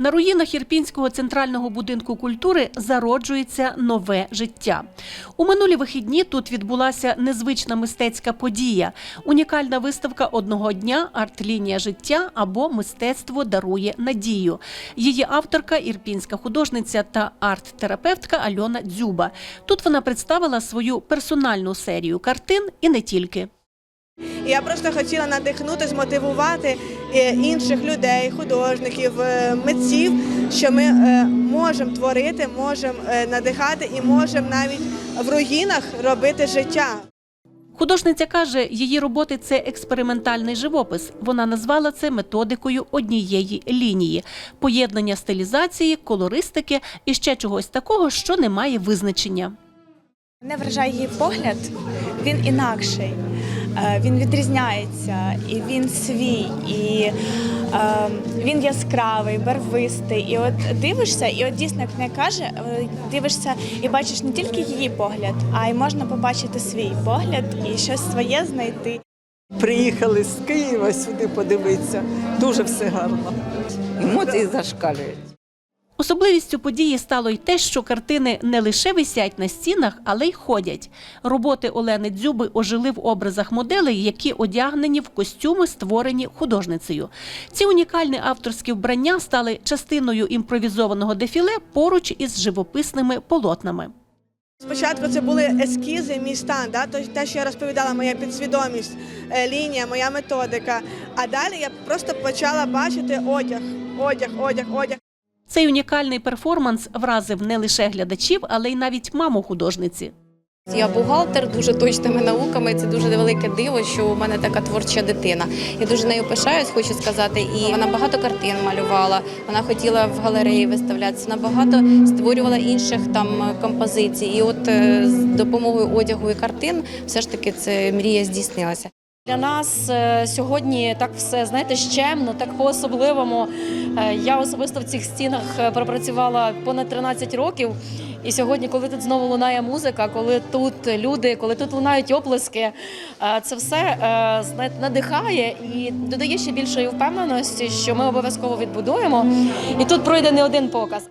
На руїнах Ірпінського центрального будинку культури зароджується нове життя. У минулі вихідні тут відбулася незвична мистецька подія, унікальна виставка одного дня арт-лінія життя або мистецтво дарує надію. Її авторка ірпінська художниця та арт-терапевтка Альона Дзюба. Тут вона представила свою персональну серію картин і не тільки. І я просто хотіла надихнути, змотивувати е, інших людей, художників, е, митців, що ми е, можемо творити, можемо надихати і можемо навіть в руїнах робити життя. Художниця каже, її роботи це експериментальний живопис. Вона назвала це методикою однієї лінії поєднання стилізації, колористики і ще чогось такого, що не має визначення. Мене вражає її погляд, він інакший, він відрізняється, і він свій, і е, він яскравий, барвистий. І от дивишся, і от дійсно, як вона каже, е, дивишся і бачиш не тільки її погляд, а й можна побачити свій погляд і щось своє знайти. Приїхали з Києва сюди подивитися. Дуже все гарно. Емоції зашкалюють. Особливістю події стало й те, що картини не лише висять на стінах, але й ходять. Роботи Олени Дзюби ожили в образах моделей, які одягнені в костюми, створені художницею. Ці унікальні авторські вбрання стали частиною імпровізованого дефіле поруч із живописними полотнами. Спочатку це були ескізи, мій стан, да? те, що я розповідала, моя підсвідомість, е, лінія, моя методика. А далі я просто почала бачити одяг, одяг, одяг, одяг. Цей унікальний перформанс вразив не лише глядачів, але й навіть маму художниці. Я бухгалтер дуже точними науками. Це дуже велике диво, що у мене така творча дитина. Я дуже нею пишаюсь, хочу сказати. І вона багато картин малювала. Вона хотіла в галереї виставлятися. Вона багато створювала інших там композицій. І от е, з допомогою одягу і картин, все ж таки, це мрія здійснилася. Для нас е, сьогодні так все знаєте щемно, так по-особливому. Е, Я особисто в цих стінах е, пропрацювала понад 13 років. І сьогодні, коли тут знову лунає музика, коли тут люди, коли тут лунають оплески, це все знаєте, надихає і додає ще більшої впевненості, що ми обов'язково відбудуємо. І тут пройде не один показ.